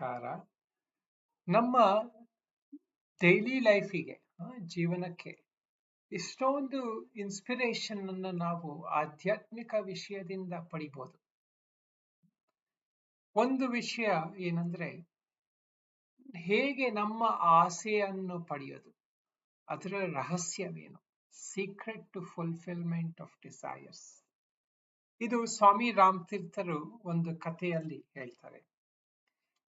ನಮಸ್ಕಾರ. ನಮ್ಮ ಡೈಲಿ ಲೈಫಿಗೆ ಜೀವನಕ್ಕೆ ಇಷ್ಟೊಂದು ಇನ್ಸ್ಪಿರೇಷನ್ ಅನ್ನು ನಾವು ಆಧ್ಯಾತ್ಮಿಕ ವಿಷಯದಿಂದ ಪಡಿಬೋದು. ಒಂದು ವಿಷಯ ಏನಂದ್ರೆ, ಹೇಗೆ ನಮ್ಮ ಆಸೆಯನ್ನು ಪಡೆಯೋದು, ಅದರ ರಹಸ್ಯವೇನು? Secret to fulfilment of desires ಇದು ಸ್ವಾಮಿ ರಾಮ್ ತೀರ್ಥರು ಒಂದು ಕಥೆಯಲ್ಲಿ ಹೇಳ್ತಾರೆ.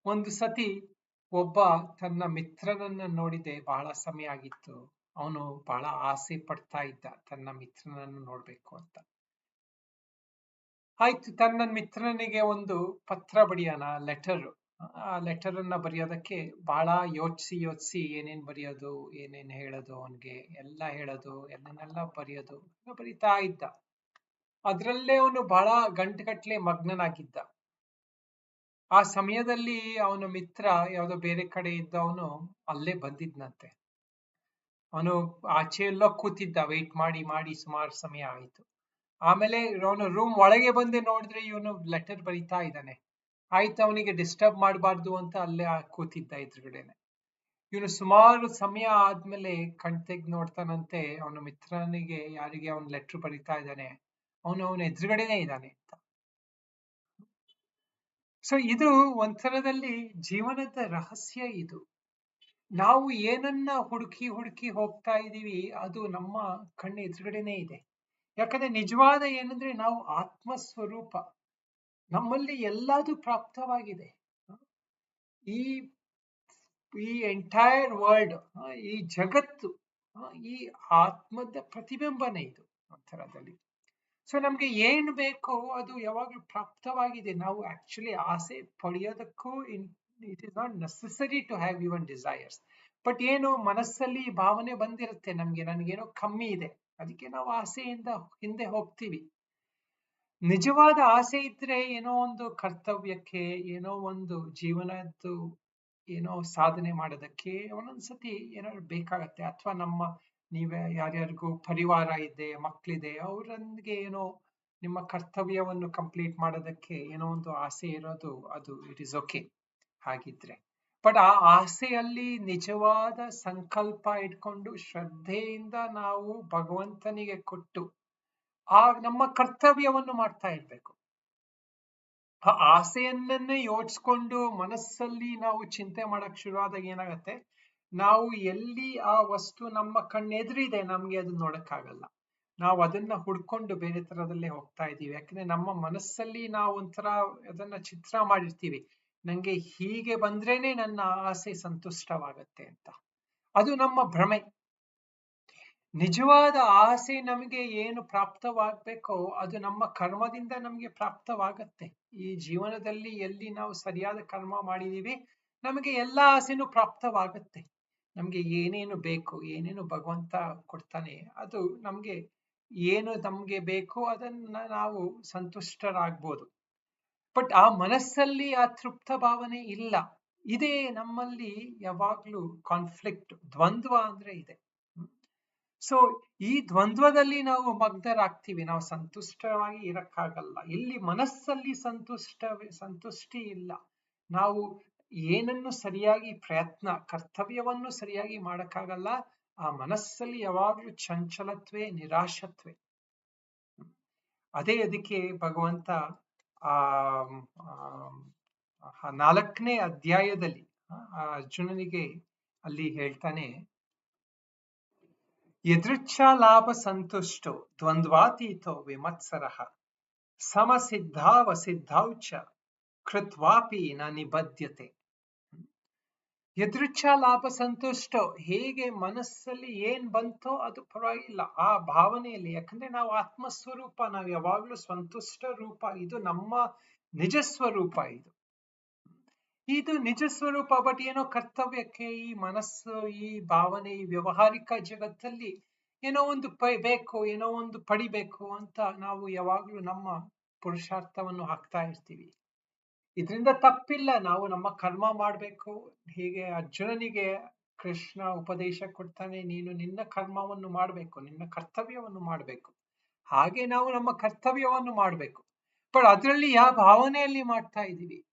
ಒಂದು ಸತಿ ಒಬ್ಬ ತನ್ನ ಮಿತ್ರನನ್ನ ನೋಡಿದೆ. ಬಹಳ ಸಮಯ ಆಗಿತ್ತು. ಅವನು ಬಹಳ ಆಸೆ ಪಡ್ತಾ ಇದ್ದ. ತನ್ನ ಮಿತ್ರನನ್ನು ನೋಡ್ಬೇಕು ಅಂತ. ಆಯ್ತು, ತನ್ನ ಮಿತ್ರನಿಗೆ ಒಂದು ಪತ್ರ ಬರೆಯೋಣ ಲೆಟರ್ ಆ ಲೆಟರ್ ಅನ್ನ ಬರೆಯೋದಕ್ಕೆ ಬಹಳ ಯೋಚಿಸಿ ಯೋಚಿಸಿ ಏನೇನ್ ಬರೆಯೋದು, ಏನೇನ್ ಹೇಳೋದು ಅವನ್ಗೆ, ಎಲ್ಲ ಹೇಳೋದು, ಎಲ್ಲನೆಲ್ಲ ಬರೆಯೋದು ಬರಿತಾ ಇದ್ದ. ಅದ್ರಲ್ಲೇ ಅವನು ಬಹಳ ಗಂಟುಗಟ್ಲೆ ಮಗ್ನನಾಗಿದ್ದ. ಆ ಸಮಯದಲ್ಲಿ ಅವನ ಮಿತ್ರ ಯಾವುದೋ ಬೇರೆ ಕಡೆ ಇದ್ದವನು ಅಲ್ಲೇ ಬಂದಿದ್ನಂತೆ. ಅವನು ಆಚೆ ಎಲ್ಲ ಕೂತಿದ್ದ ವೆಯ್ಟ್ ಮಾಡಿ ಮಾಡಿ ಸುಮಾರು ಸಮಯ ಆಯ್ತು. ಆಮೇಲೆ ಅವನು ರೂಮ್ ಒಳಗೆ ಬಂದು ನೋಡಿದ್ರೆ ಇವನು ಲೆಟರ್ ಬರಿತಾ ಇದ್ದಾನೆ. ಆಯ್ತು, ಅವನಿಗೆ ಡಿಸ್ಟರ್ಬ್ ಮಾಡಬಾರ್ದು ಅಂತ ಅಲ್ಲೇ ಕೂತಿದ್ದ ಎದುರುಗಡೆನೆ. ಇವನು ಸುಮಾರು ಸಮಯ ಆದ್ಮೇಲೆ ಕಣ್ ತೆಗ್ದು ನೋಡ್ತಾನಂತೆ, ಅವನ ಮಿತ್ರನಿಗೆ ಯಾರಿಗೆ ಅವನ್ ಲೆಟರ್ ಬರಿತಾ ಇದ್ದಾನೆ, ಅವನು ಅವನ ಎದುರುಗಡೆನೆ ಇದ್ದಾನೆ ಅಂತ. ಸೊ ಇದು ಒಂಥರದಲ್ಲಿ ಜೀವನದ ರಹಸ್ಯ ಇದು. ನಾವು ಏನನ್ನ ಹುಡುಕಿ ಹುಡುಕಿ ಹೋಗ್ತಾ ಇದ್ದೀವಿ ಅದು ನಮ್ಮ ಕಣ್ಣ ಎದುರುಗಡೆನೆ ಇದೆ. ಯಾಕಂದ್ರೆ ನಿಜವಾದ ಏನಂದ್ರೆ ನಾವು ಆತ್ಮ ಸ್ವರೂಪ ನಮ್ಮಲ್ಲಿ ಎಲ್ಲದೂ ಪ್ರಾಪ್ತವಾಗಿದೆ. ಈ ಈ ಎಂಟೈರ್ ವರ್ಲ್ಡ್ ಈ ಜಗತ್ತು, ಈ ಆತ್ಮದ ಪ್ರತಿಬಿಂಬನೇ ಇದು ಒಂಥರದಲ್ಲಿ. ಸೊ ನಮ್ಗೆ ಏನ್ ಬೇಕೋ ಅದು ಯಾವಾಗಲೂ ಪ್ರಾಪ್ತವಾಗಿದೆ. ನಾವು ಆಕ್ಚುಲಿ ಆಸೆ ಪಡೆಯೋದಕ್ಕೂ in it is not necessary to have your own desires but ಏನು ಮನಸ್ಸಲ್ಲಿ ಭಾವನೆ ಬಂದಿರುತ್ತೆ ನಮ್ಗೆ, ನನ್ಗೇನೋ ಕಮ್ಮಿ ಇದೆ. ಅದಕ್ಕೆ ನಾವು ಆಸೆಯಿಂದ ಹಿಂದೆ ಹೋಗ್ತೀವಿ. ನಿಜವಾದ ಆಸೆ ಇದ್ರೆ ಏನೋ ಒಂದು ಕರ್ತವ್ಯಕ್ಕೆ, ಏನೋ ಒಂದು ಜೀವನದ್ದು ಏನೋ ಸಾಧನೆ ಮಾಡೋದಕ್ಕೆ ಒಂದೊಂದ್ಸತಿ ಏನಾದ್ರು ಬೇಕಾಗತ್ತೆ. ಅಥವಾ ನಮ್ಮ ನೀವೇ ಯಾರ್ಯಾರಿಗೂ ಪರಿವಾರ ಇದೆ ಮಕ್ಕಳಿದೆ ಅವರೊಂದಿಗೆ ಏನೋ ನಿಮ್ಮ ಕರ್ತವ್ಯವನ್ನು ಕಂಪ್ಲೀಟ್ ಮಾಡೋದಕ್ಕೆ ಏನೋ ಒಂದು ಆಸೆ ಇರೋದು, ಅದು ಇಟ್ ಇಸ್ ಓಕೆ ಹಾಗಿದ್ರೆ. ಬಟ್ ಆ ಆಸೆಯಲ್ಲಿ ನಿಜವಾದ ಸಂಕಲ್ಪ ಇಟ್ಕೊಂಡು ಶ್ರದ್ಧೆಯಿಂದ ನಾವು ಭಗವಂತನಿಗೆ ಕೊಟ್ಟು ಆ ನಮ್ಮ ಕರ್ತವ್ಯವನ್ನು ಮಾಡ್ತಾ ಇರ್ಬೇಕು. ಆ ಆಸೆಯನ್ನೇ ಯೋಚಿಸ್ಕೊಂಡು ಮನಸ್ಸಲ್ಲಿ ನಾವು ಚಿಂತೆ ಮಾಡಕ್ ಶುರುವಾದಾಗ ಏನಾಗತ್ತೆ? ನಾವು ಎಲ್ಲಿ ಆ ವಸ್ತು ನಮ್ಮ ಕಣ್ಣೆದುರಿದೆ ನಮ್ಗೆ ಅದನ್ನ ನೋಡಕ್ಕಾಗಲ್ಲ. ನಾವು ಅದನ್ನ ಹುಡ್ಕೊಂಡು ಬೇರೆ ತರದಲ್ಲೇ ಹೋಗ್ತಾ ಇದೀವಿ ಯಾಕಂದ್ರೆ ನಮ್ಮ ಮನಸ್ಸಲ್ಲಿ ನಾವು ಒಂಥರ ಅದನ್ನ ಚಿತ್ರ ಮಾಡಿರ್ತೀವಿ. ನಂಗೆ ಹೀಗೆ ಬಂದ್ರೇನೆ ನನ್ನ ಆಸೆ ಸಂತುಷ್ಟವಾಗತ್ತೆ ಅಂತ. ಅದು ನಮ್ಮ ಭ್ರಮೆ. ನಿಜವಾದ ಆಸೆ ನಮಗೆ ಏನು ಪ್ರಾಪ್ತವಾಗಬೇಕೋ ಅದು ನಮ್ಮ ಕರ್ಮದಿಂದ ನಮಗೆ ಪ್ರಾಪ್ತವಾಗತ್ತೆ. ಈ ಜೀವನದಲ್ಲಿ ಎಲ್ಲಿ ನಾವು ಸರಿಯಾದ ಕರ್ಮ ಮಾಡಿದೀವಿ, ನಮಗೆ ಎಲ್ಲ ಆಸೆನೂ ಪ್ರಾಪ್ತವಾಗತ್ತೆ. ನಮ್ಗೆ ಏನೇನು ಬೇಕು, ಏನೇನು ಭಗವಂತ ಕೊಡ್ತಾನೆ, ಅದು ನಮ್ಗೆ ಏನು ನಮ್ಗೆ ಬೇಕೋ ಅದನ್ನ ನಾವು ಸಂತುಷ್ಟರಾಗ್ಬೋದು. ಬಟ್ ಆ ಮನಸ್ಸಲ್ಲಿ ಆ ತೃಪ್ತ ಭಾವನೆ ಇಲ್ಲ. ಇದೇ ನಮ್ಮಲ್ಲಿ ಯಾವಾಗ್ಲೂ ಕಾನ್ಫ್ಲಿಕ್ಟ್ ದ್ವಂದ್ವ ಅಂದ್ರೆ ಇದೆ. ಸೊ ಈ ದ್ವಂದ್ವದಲ್ಲಿ ನಾವು ಮಗ್ಧರಾಗ್ತೀವಿ ನಾವು ಸಂತುಷ್ಟವಾಗಿ ಇರಕ್ಕಾಗಲ್ಲ. ಇಲ್ಲಿ ಮನಸ್ಸಲ್ಲಿ ಸಂತುಷ್ಟ ಸಂತುಷ್ಟಿ ಇಲ್ಲ. ನಾವು ಏನನ್ನು ಸರಿಯಾಗಿ ಪ್ರಯತ್ನ, ಕರ್ತವ್ಯವನ್ನು ಸರಿಯಾಗಿ ಮಾಡಕ್ಕಾಗಲ್ಲ, ಆ ಮನಸ್ಸಲ್ಲಿ ಯಾವಾಗ್ಲೂ ಚಂಚಲತ್ವೆ, ನಿರಾಶತ್ವೆ. ಅದೇ ಅದಕ್ಕೆ ಭಗವಂತ ಆ ನಾಲ್ಕನೇ ಅಧ್ಯಾಯದಲ್ಲಿ ಅರ್ಜುನನಿಗೆ ಅಲ್ಲಿ ಹೇಳ್ತಾನೆ ಎದೃಚ್ಛಾ ಲಾಭ ಸಂತುಷ್ಟೋ ದ್ವಂದ್ವಾತೀತೋ ವಿಮತ್ಸರ, ಸಮಸಿದ್ಧಾವಸಿದ್ಧೌಚ ಕೃತ್ವಾಪಿ ನ ನಿಬದ್ಧತೆ ಎದೃಚ್ಛ ಲಾಭ ಸಂತುಷ್ಟೋ, ಹೇಗೆ ಮನಸ್ಸಲ್ಲಿ ಏನ್ ಬಂತೋ ಅದು ಪರವಾಗಿಲ್ಲ. ಆ ಭಾವನೆಯಲ್ಲಿ, ಯಾಕಂದ್ರೆ ನಾವು ಆತ್ಮಸ್ವರೂಪ, ನಾವು ಯಾವಾಗ್ಲೂ ಸಂತುಷ್ಟ ರೂಪ, ಇದು ನಮ್ಮ ನಿಜ ಸ್ವರೂಪ ಇದು. ಇದು ನಿಜ ಸ್ವರೂಪ, ಬಟ್ ಏನೋ ಕರ್ತವ್ಯಕ್ಕೆ ಈ ಮನಸ್ಸು, ಈ ಭಾವನೆ, ಈ ವ್ಯವಹಾರಿಕ ಜಗತ್ತಲ್ಲಿ ಏನೋ ಒಂದು ಪೈ, ಬೇಕು, ಏನೋ ಒಂದು ಪಡಿಬೇಕು ಅಂತ ನಾವು ಯಾವಾಗ್ಲೂ ನಮ್ಮ ಪುರುಷಾರ್ಥವನ್ನು ಹಾಕ್ತಾ ಇರ್ತೀವಿ. ಇದರಿಂದ ತಪ್ಪಿಲ್ಲ. ನಾವು ನಮ್ಮ ಕರ್ಮ ಮಾಡಬೇಕು. ಹೀಗೆ ಅರ್ಜುನನಿಗೆ ಕೃಷ್ಣ ಉಪದೇಶ ಕೊಡ್ತಾನೆ, ನೀನು ನಿನ್ನ ಕರ್ಮವನ್ನು ಮಾಡಬೇಕು, ನಿನ್ನ ಕರ್ತವ್ಯವನ್ನು ಮಾಡಬೇಕು. ಹಾಗೆ ನಾವು ನಮ್ಮ ಕರ್ತವ್ಯವನ್ನು ಮಾಡಬೇಕು. ಬಟ್ ಅದರಲ್ಲಿ ಯಾವ ಭಾವನೆಯಲ್ಲಿ ಮಾಡ್ತಾ ಇದ್ದೀವಿ?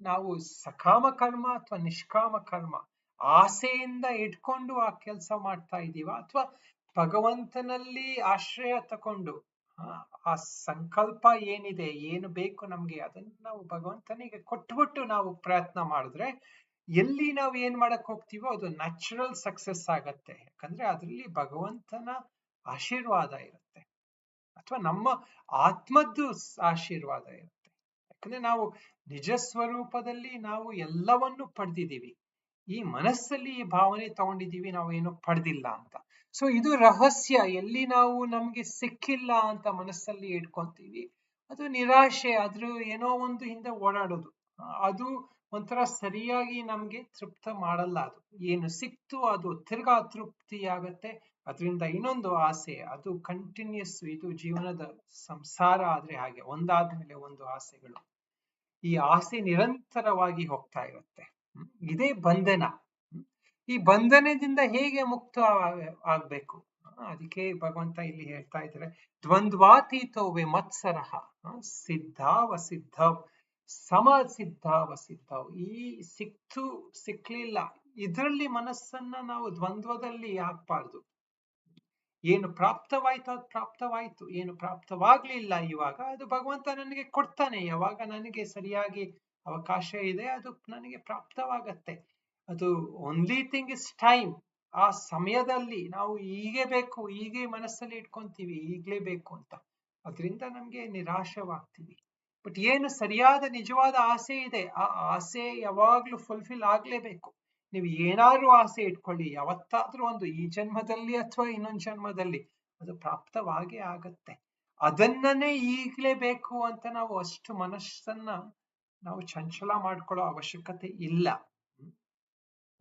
ನಾವು ಸಕಾಮ ಕರ್ಮ ಅಥವಾ ನಿಷ್ಕಾಮ ಕರ್ಮ ಆಸೆಯಿಂದ ಇಟ್ಕೊಂಡು ಆ ಕೆಲಸ ಮಾಡ್ತಾ ಇದ್ದೀವ? ಅಥವಾ ಭಗವಂತನಲ್ಲಿ ಆಶ್ರಯ ತಕೊಂಡು ಆ, ಸಂಕಲ್ಪ ಏನಿದೆ ಏನು ಬೇಕು ನಮ್ಗೆ ಅದನ್ನ ನಾವು ಭಗವಂತನಿಗೆ ಕೊಟ್ಬಿಟ್ಟು ನಾವು ಪ್ರಯತ್ನ ಮಾಡಿದ್ರೆ ಎಲ್ಲಿ ನಾವು ಏನ್ ಮಾಡಕ್ ಹೋಗ್ತೀವೋ ಅದು ನ್ಯಾಚುರಲ್ ಸಕ್ಸಸ್ ಆಗತ್ತೆ. ಯಾಕಂದ್ರೆ ಅದ್ರಲ್ಲಿ ಭಗವಂತನ ಆಶೀರ್ವಾದ ಇರುತ್ತೆ. ಅಥವಾ ನಮ್ಮ ಆತ್ಮದ್ದು ಆಶೀರ್ವಾದ ಇರುತ್ತೆ. ಯಾಕಂದ್ರೆ ನಾವು ನಿಜ ಸ್ವರೂಪದಲ್ಲಿ ನಾವು ಎಲ್ಲವನ್ನು ಪಡೆದಿದ್ದೀವಿ. ಈ ಮನಸ್ಸಲ್ಲಿ ಈ ಭಾವನೆ ತಗೊಂಡಿದ್ದೀವಿ ನಾವು ಏನು ಪಡೆದಿಲ್ಲ ಅಂತ. ಸೊ ಇದು ರಹಸ್ಯ. ಎಲ್ಲಿ ನಾವು ನಮ್ಗೆ ಸಿಕ್ಕಿಲ್ಲ ಅಂತ ಮನಸ್ಸಲ್ಲಿ ಇಟ್ಕೊಂತೀವಿ ಅದು ನಿರಾಶೆ. ಅದ್ರ ಏನೋ ಒಂದು ಹಿಂದೆ ಓಡಾಡೋದು. ಅದು ಒಂಥರ ಸರಿಯಾಗಿ ನಮ್ಗೆ ತೃಪ್ತ ಮಾಡಲ್ಲ ಅದು. ಏನು ಸಿಕ್ತು ಅದು ತಿರ್ಗಾ ತೃಪ್ತಿ ಆಗತ್ತೆ ಅದರಿಂದ ಇನ್ನೊಂದು ಆಸೆ. ಅದು ಕಂಟಿನ್ಯೂಸ್ ಇದು ಜೀವನದ ಸಂಸಾರ ಆದ್ರೆ ಹಾಗೆ. ಒಂದಾದ್ಮೇಲೆ ಒಂದು ಆಸೆಗಳು. ಈ ಆಸೆ ನಿರಂತರವಾಗಿ ಹೋಗ್ತಾ ಇರುತ್ತೆ. ಇದೇ ಬಂಧನ. ಈ ಬಂಧನದಿಂದ ಹೇಗೆ ಮುಕ್ತ ಆಗ್ಬೇಕು? ಅದಕ್ಕೆ ಭಗವಂತ ಇಲ್ಲಿ ಹೇಳ್ತಾ ಇದ್ದಾರೆ. ದ್ವಂದ್ವಾತೀತವೇ ಮತ್ಸರ. ಸಿದ್ಧಾವ ಸಿದ್ಧವ್ ಸಮ ಸಿದ್ಧಾವ ಸಿದ್ಧವ್ ಈ ಸಿಕ್ತು, ಸಿಕ್ಲಿಲ್ಲ. ಇದರಲ್ಲಿ ಮನಸ್ಸನ್ನ ನಾವು ದ್ವಂದ್ವದಲ್ಲಿ ಹಾಕ್ಬಾರ್ದು. ಏನು ಪ್ರಾಪ್ತವಾಯ್ತು ಅದು ಪ್ರಾಪ್ತವಾಯ್ತು. ಏನು ಪ್ರಾಪ್ತವಾಗ್ಲಿಲ್ಲ ಇವಾಗ ಅದು ಭಗವಂತ ನನಗೆ ಕೊಡ್ತಾನೆ. ಯಾವಾಗ ನನಗೆ ಸರಿಯಾಗಿ ಅವಕಾಶ ಇದೆ ಅದು ನನಗೆ ಪ್ರಾಪ್ತವಾಗತ್ತೆ. ಅದು ಒನ್ಲಿ ಥಿಂಗ್ ಇಸ್ ಟೈಮ್ ಆ ಸಮಯದಲ್ಲಿ ನಾವು ಹೀಗೆ ಬೇಕು, ಹೀಗೆ ಮನಸ್ಸಲ್ಲಿ ಇಟ್ಕೊಂತೀವಿ ಈಗಲೇ ಬೇಕು ಅಂತ. ಅದರಿಂದ ನಮ್ಗೆ ನಿರಾಶವಾಗ್ತೀವಿ. ಬಟ್ ಏನು ಸರಿಯಾದ, ನಿಜವಾದ ಆಸೆ ಇದೆ, ಆ ಆಸೆ ಯಾವಾಗ್ಲೂ ಫುಲ್ಫಿಲ್ ಆಗ್ಲೇಬೇಕು. ನೀವು ಏನಾದ್ರೂ ಆಸೆ ಇಟ್ಕೊಳ್ಳಿ, ಯಾವತ್ತಾದ್ರೂ ಒಂದು ಈ ಜನ್ಮದಲ್ಲಿ ಅಥವಾ ಇನ್ನೊಂದು ಜನ್ಮದಲ್ಲಿ ಅದು ಪ್ರಾಪ್ತವಾಗೇ ಆಗತ್ತೆ. ಅದನ್ನೇ ಈಗ್ಲೇ ಬೇಕು ಅಂತ ನಾವು ಅಷ್ಟು ಮನಸ್ಸನ್ನ ನಾವು ಚಂಚಲ ಮಾಡ್ಕೊಳ್ಳೋ ಅವಶ್ಯಕತೆ ಇಲ್ಲ.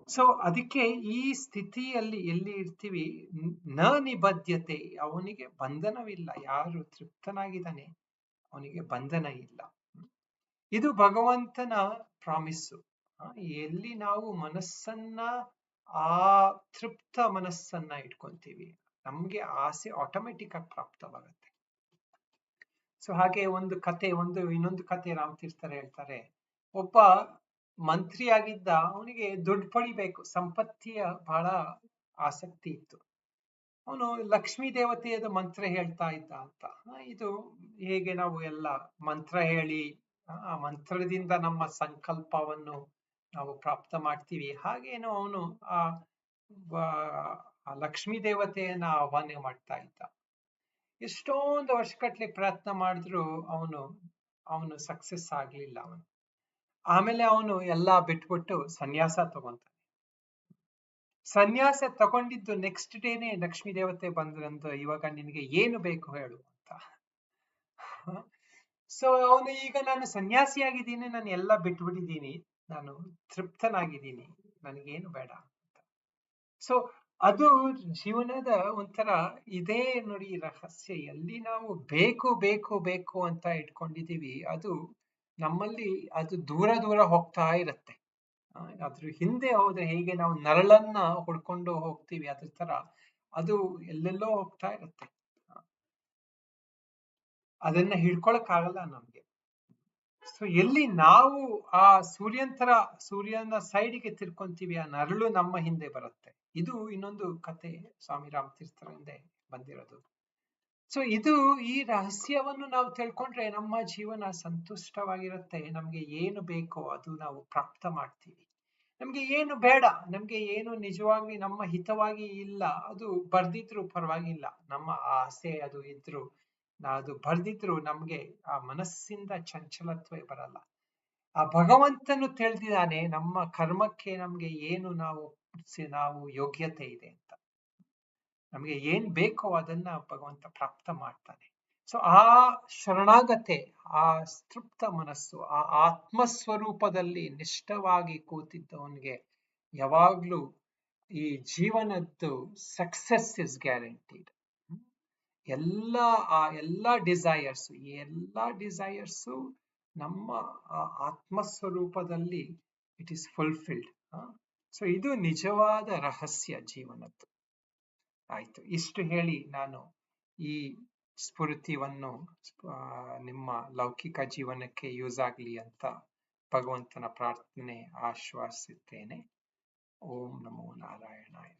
ಸೊ ಅದಕ್ಕೆ ಈ ಸ್ಥಿತಿಯಲ್ಲಿ ಎಲ್ಲಿ ಇರ್ತೀವಿ? ನ್- ನಿಬದ್ಧತೆ ಅವನಿಗೆ ಬಂಧನವಿಲ್ಲ. ಯಾರು ತೃಪ್ತನಾಗಿದ್ದಾನೆ, ಅವನಿಗೆ ಬಂಧನ ಇಲ್ಲ. ಇದು ಭಗವಂತನ ಪ್ರಾಮಿಸ್ಸು. ಎಲ್ಲಿ ನಾವು ಮನಸ್ಸನ್ನ, ಆ ತೃಪ್ತ ಮನಸ್ಸನ್ನ ಇಟ್ಕೊಂತೀವಿ, ನಮ್ಗೆ ಆಸೆ ಆಟೋಮೆಟಿಕ್ ಆಗಿ ಪ್ರಾಪ್ತವಾಗತ್ತೆ. ಸೊ ಹಾಗೆ ಒಂದು ಕತೆ, ಒಂದು, ಇನ್ನೊಂದು ಕತೆ ರಾಮತೀರ್ಥರು ಹೇಳ್ತಾರೆ. ಒಬ್ಬ ಮಂತ್ರಿ ಆಗಿದ್ದ ಅವನಿಗೆ ದುಡ್ಡು ಪಡಿಬೇಕು. ಸಂಪತ್ತಿಯ ಬಹಳ ಆಸಕ್ತಿ ಇತ್ತು. ಅವನು ಲಕ್ಷ್ಮೀ ದೇವತೆಯದ ಮಂತ್ರ ಹೇಳ್ತಾ ಇದ್ದ ಅಂತ. ಇದು ಹೇಗೆ ನಾವು ಎಲ್ಲ ಮಂತ್ರ ಹೇಳಿ, ಆ ಮಂತ್ರದಿಂದ ನಮ್ಮ ಸಂಕಲ್ಪವನ್ನು ನಾವು ಪ್ರಾಪ್ತ ಮಾಡ್ತೀವಿ. ಹಾಗೇನು ಅವನು ಆ ಲಕ್ಷ್ಮೀ ದೇವತೆಯನ್ನ ಆಹ್ವಾನ ಮಾಡ್ತಾ ಇದ್ದ. ಎಷ್ಟೊಂದು ವರ್ಷಗಟ್ಲೆ ಪ್ರಯತ್ನ ಮಾಡಿದ್ರು ಅವನು ಅವನು ಸಕ್ಸಸ್ ಆಗ್ಲಿಲ್ಲ ಅವನು. ಆಮೇಲೆ ಅವನು ಎಲ್ಲಾ ಬಿಟ್ಬಿಟ್ಟು ಸನ್ಯಾಸ ತಗೊಂತಾನೆ. ಸನ್ಯಾಸ ತಗೊಂಡಿದ್ದು ನೆಕ್ಸ್ಟ್ ಡೇನೆ ಲಕ್ಷ್ಮೀ ದೇವತೆ ಬಂದ್ರಂತ ಇವಾಗ ನಿನಗೆ ಏನು ಬೇಕು ಹೇಳು ಅಂತ. ಸೊ ಅವನು ಈಗ ನಾನು ಸನ್ಯಾಸಿಯಾಗಿದ್ದೀನಿ ನಾನು ಎಲ್ಲ ಬಿಟ್ಬಿಟ್ಟಿದ್ದೀನಿ, ನಾನು ತೃಪ್ತನಾಗಿದ್ದೀನಿ, ನನಗೇನು ಬೇಡ ಅಂತ. ಸೊ ಅದು ಜೀವನದ ಒಂಥರ ಇದೇ ನೋಡಿ ರಹಸ್ಯ. ಎಲ್ಲಿ ನಾವು ಬೇಕು ಬೇಕು ಬೇಕು ಅಂತ ಇಟ್ಕೊಂಡಿದ್ದೀವಿ, ಅದು ನಮ್ಮಲ್ಲಿ ಅದು ದೂರ ದೂರ ಹೋಗ್ತಾ ಇರುತ್ತೆ. ಅದ್ರ ಹಿಂದೆ ಹೋದ್ರೆ ಹೇಗೆ ನಾವು ನರಳನ್ನ ಹೊಡ್ಕೊಂಡು ಹೋಗ್ತೀವಿ ಅದ್ರ ತರ ಅದು ಎಲ್ಲೆಲ್ಲೋ ಹೋಗ್ತಾ ಇರುತ್ತೆ. ಅದನ್ನ ಹಿಡ್ಕೊಳಕ್ ಆಗಲ್ಲ ನಮ್ಗೆ. ಸೊ ಎಲ್ಲಿ ನಾವು ಆ ಸೂರ್ಯನ್ ತರ ಸೂರ್ಯನ ಸೈಡ್ಗೆ ತಿರ್ಕೊಂತೀವಿ ಆ ನರಳು ನಮ್ಮ ಹಿಂದೆ ಬರುತ್ತೆ. ಇದು ಇನ್ನೊಂದು ಕತೆ ಸ್ವಾಮಿ ರಾಮತೀರ್ಥರಿಂದ ಬಂದಿರೋದು. ಸೊ ಇದು ಈ ರಹಸ್ಯವನ್ನು ನಾವು ತಿಳ್ಕೊಂಡ್ರೆ ನಮ್ಮ ಜೀವನ ಸಂತುಷ್ಟವಾಗಿರುತ್ತೆ. ನಮ್ಗೆ ಏನು ಬೇಕೋ ಅದು ನಾವು ಪ್ರಾಪ್ತ ಮಾಡ್ತೀವಿ. ನಮ್ಗೆ ಏನು ಬೇಡ, ನಮ್ಗೆ ಏನು ನಿಜವಾಗಿ ನಮ್ಮ ಹಿತವಾಗಿ ಇಲ್ಲ, ಅದು ಬರ್ದಿದ್ರು ಪರವಾಗಿಲ್ಲ. ನಮ್ಮ ಆಸೆ ಅದು ಇದ್ರು, ಅದು ಬರ್ದಿದ್ರು ನಮ್ಗೆ ಆ ಮನಸ್ಸಿಂದ ಚಂಚಲತ್ವ ಬರಲ್ಲ. ಆ ಭಗವಂತನು ತಿಳಿದಿದ್ದಾನೆ, ನಮ್ಮ ಕರ್ಮಕ್ಕೆ ನಮ್ಗೆ ಏನು ನಾವು ನಾವು ಯೋಗ್ಯತೆ ಇದೆ ಅಂತ. ನಮ್ಗೆ ಏನ್ ಬೇಕೋ ಅದನ್ನ ಭಗವಂತ ಪ್ರಾಪ್ತ ಮಾಡ್ತಾನೆ. ಸೊ ಆ ಶರಣಾಗತೆ, ಆ ತೃಪ್ತ ಮನಸ್ಸು, ಆ ಆತ್ಮ ಸ್ವರೂಪದಲ್ಲಿ ನಿಷ್ಠವಾಗಿ ಕೂತಿದ್ದವನಿಗೆ ಯಾವಾಗ್ಲೂ ಈ ಜೀವನದ್ದು ಸಕ್ಸಸ್ ಇಸ್ ಗ್ಯಾರಂಟಿಡ್ ಎಲ್ಲ, ಆ ಎಲ್ಲ ಡಿಸೈರ್ಸ್ ಈ ಎಲ್ಲ ಡಿಸೈರ್ಸು ನಮ್ಮ, ಆ ಆತ್ಮ ಸ್ವರೂಪದಲ್ಲಿ ಇಟ್ ಇಸ್ ಫುಲ್ಫಿಲ್ಡ್ ಸೊ ಇದು ನಿಜವಾದ ರಹಸ್ಯ ಜೀವನದ್ದು. ಆಯ್ತು. ಇಷ್ಟು ಹೇಳಿ ನಾನು ಈ ಸ್ಫೂರ್ತಿಯನ್ನು ನಿಮ್ಮ ಲೌಕಿಕ ಜೀವನಕ್ಕೆ ಯೂಸ್ ಆಗ್ಲಿ ಅಂತ ಭಗವಂತನ ಪ್ರಾರ್ಥನೆ ಆಶ್ವಾಸಿಸುತ್ತೇನೆ ಓಂ ನಮೋ ನಾರಾಯಣಾಯ.